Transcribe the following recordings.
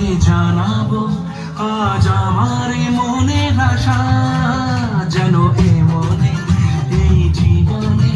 তোমাকে জানাব আজ আমার মনের আশা যেন এ মনে এই জীবনে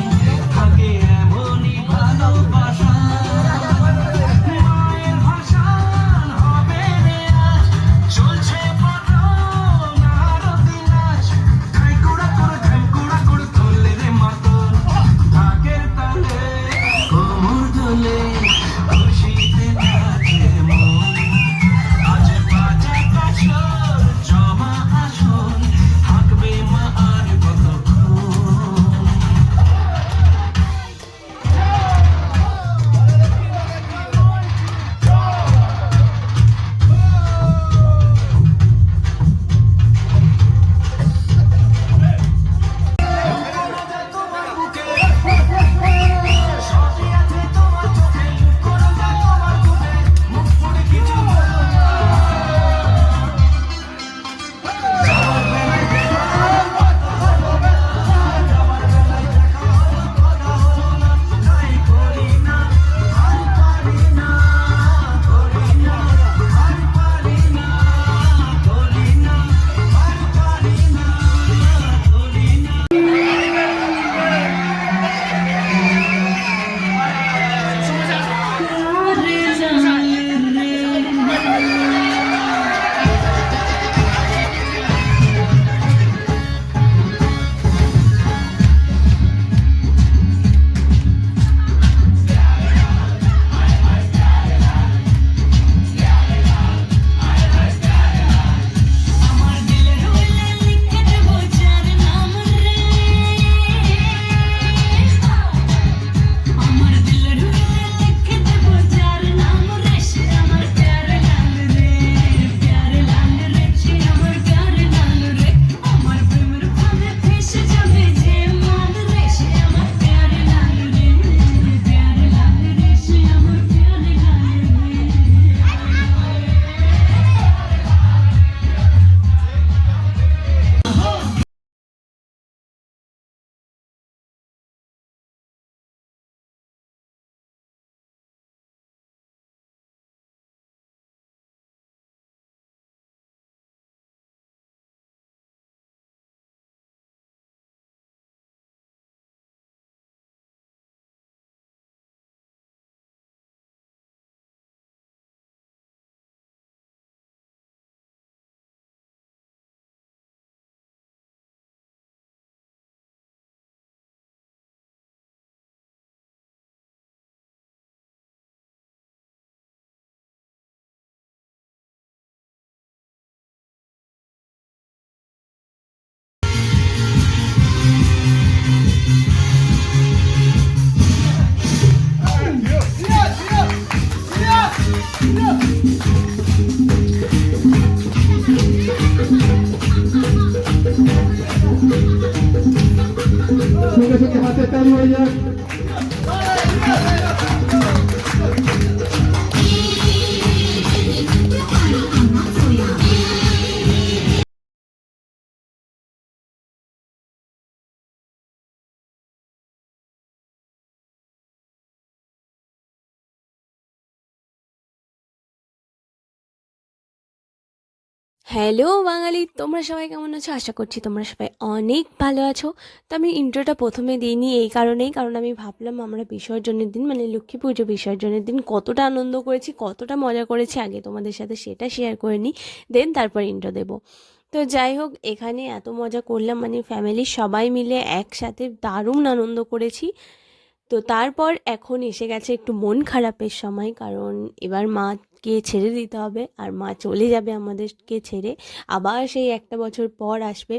Semoga sehat setan wajah. Hello Bangali, তোমরা সবাই কেমন আছো? আশা করছি তোমরা সবাই অনেক ভালো আছো। তো আমি ইন্ট্রোটা প্রথমে দিইনি এই কারণেই, কারণ আমি ভাবলাম আমরা বিসর্জনের দিন মানে লক্ষ্মী পুজো বিসর্জনের দিন কতটা আনন্দ করেছি, কতটা মজা করেছি, আগে তোমাদের সাথে সেটা শেয়ার করে নিই দেন তারপর ইন্ট্রো দেবো। তো যাই হোক, এখানে এত মজা করলাম মানে ফ্যামিলির সবাই মিলে একসাথে দারুণ আনন্দ করেছি। তো তারপর এখন এসে গেছে একটু মন খারাপের সময়, কারণ এবার মাকে ছেড়ে দিতে হবে আর মা চলে যাবে আমাদেরকে ছেড়ে। আবার সেই একটা বছর পর আসবে।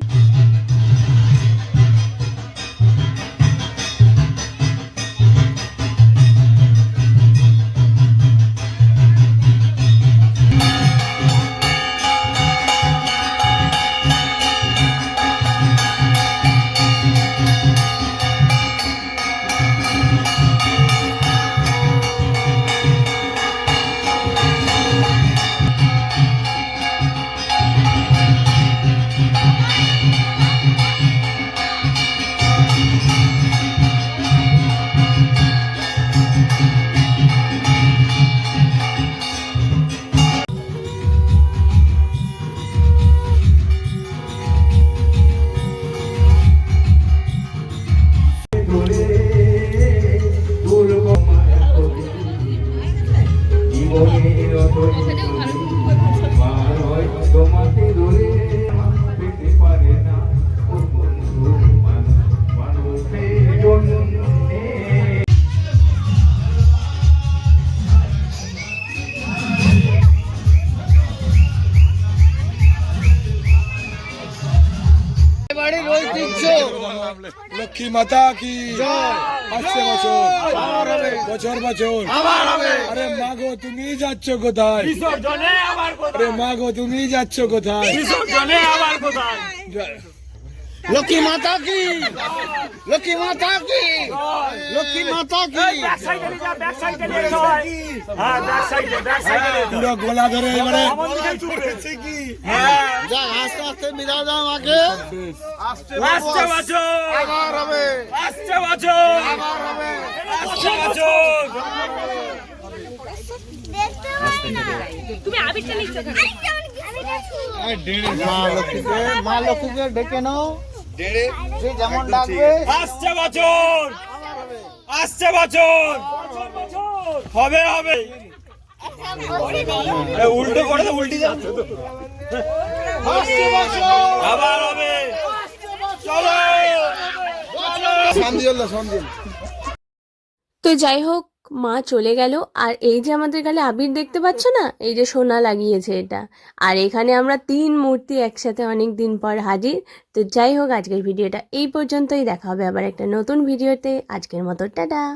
লক্ষ্মী মাতা কি? আসছে বছর। বছর বছর। আরে মা গো তুমি যাচ্ছ কোথায়? আরে মা গো তুমি যাচ্ছ কোথায়? লক্ষ্মী মাতা কি? লক্ষ্মী মাতা কি? লক্ষ্মী মাতা কি? পুরো গোলা ধরে এবারে। যাক আস্তে আস্তে মিলা দাও আমাকে। আসছে বছর আবার হবে। আবার হবে। লক্ষ্মীকে মা লক্ষ্মীকে ডেকে নাও। যে যেমন ডাকবে আসছে বছর। আসছে বছর। হবে হবে। এ, উল্টো করে তো উল্টি যাচ্ছে তো। আসছে বছর। আবার হবে। চলো। তো যাই হোক মা চলে গেল। আর এই যে আমাদের গালে আবির দেখতে পাচ্ছ না? এই যে সোনা লাগিয়েছে এটা। আর এখানে আমরা তিন মূর্তি একসাথে অনেক দিন পর হাজির। তো যাই হোক, আজকের ভিডিওটা এই পর্যন্তই। দেখা হবে আবার একটা নতুন ভিডিওতে। আজকের মতো, টাটা!